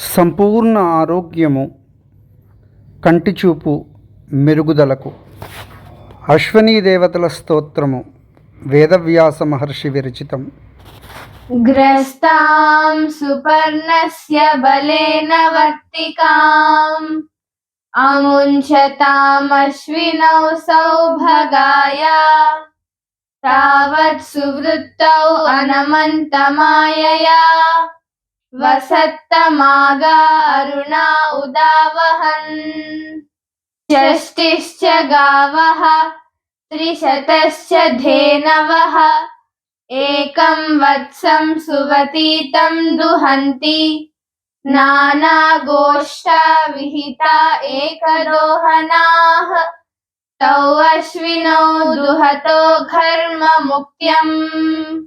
సంపూర్ణ ఆరోగ్యము కంటిచూపు మెరుగుదలకు. అశ్వనీ దేవతల స్తోత్రము వేదవ్యాస మహర్షి విరచితం. గ్రస్తాం సుపర్ణస్య బలేన వర్తికాం. అముంచతామశ్వినౌ సౌభగాయ. తావత్ సువృత్తౌ అనమంతమాయయా. वसत्तमागा अरुणा उदावहन्। षष्टिश्च गावः त्रिशतश्च धेनवः। एकं वत्सं सुवतीतं दुहन्ति। नानागोष्ठा विहिता एकदोहनाः। तौ अश्विनौ दुहतो घर्ममुक्त्यम्।